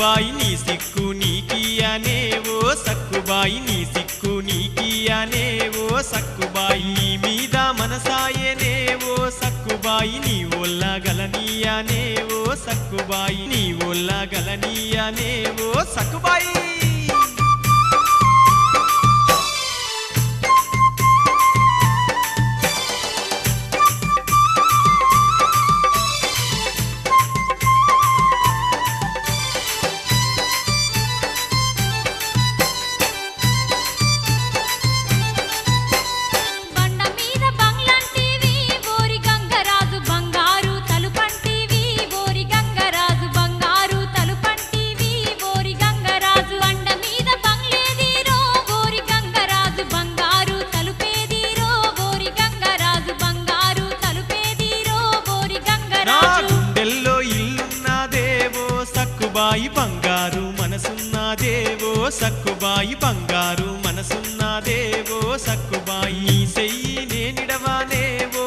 సక్కుబాయి నీ సిక్కు నీకి అనేవో సక్కుబాయి నీ సిక్కు నీకి అనేవో సక్కుబాయి నీ మీద మనసాయనేవో ఓ సక్కుబాయి నీ ఒల్లగలనీయానే ఓ సక్కుబాయి నీ ఒల్లగలనీయానే ఓ సక్కుబాయి. సక్కుబాయి బంగారు మనసున్నాదేవో సక్కుబాయి బంగారు మనసున్నాదేవో సక్కుబాయి సెయ్యి నేనిడవానేవో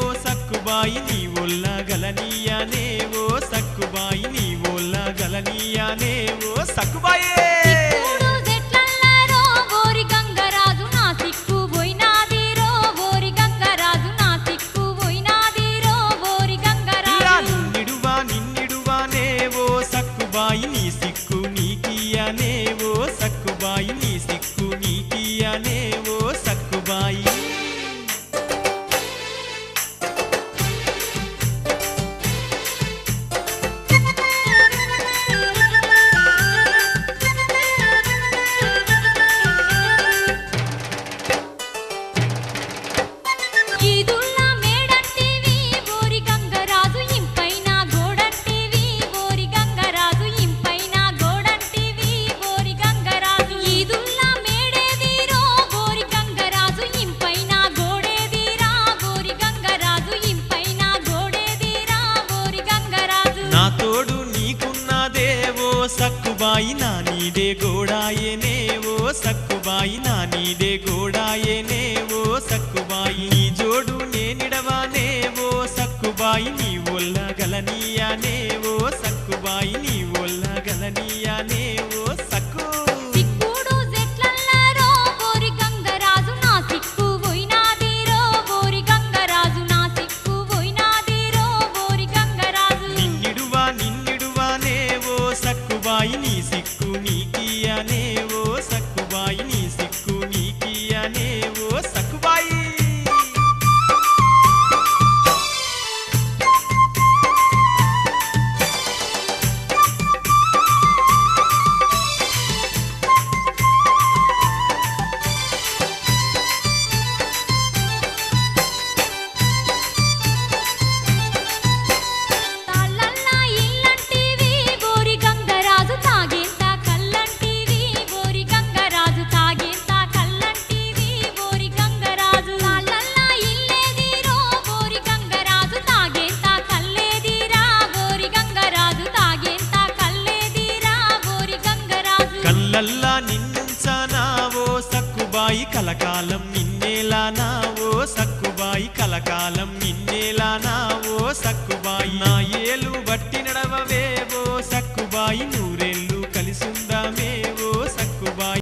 సక్కుబాయి నా నీడే గోడాయేనే ఓ సక్కుబాయి నీదే నీడే గోడాయేనే కళ్ళల్లా నిన్నుంచానావో సక్కుబాయి కలకాలం నిన్నేలానావో సక్కుబాయి కలకాలం నిన్నేలానావో సక్కు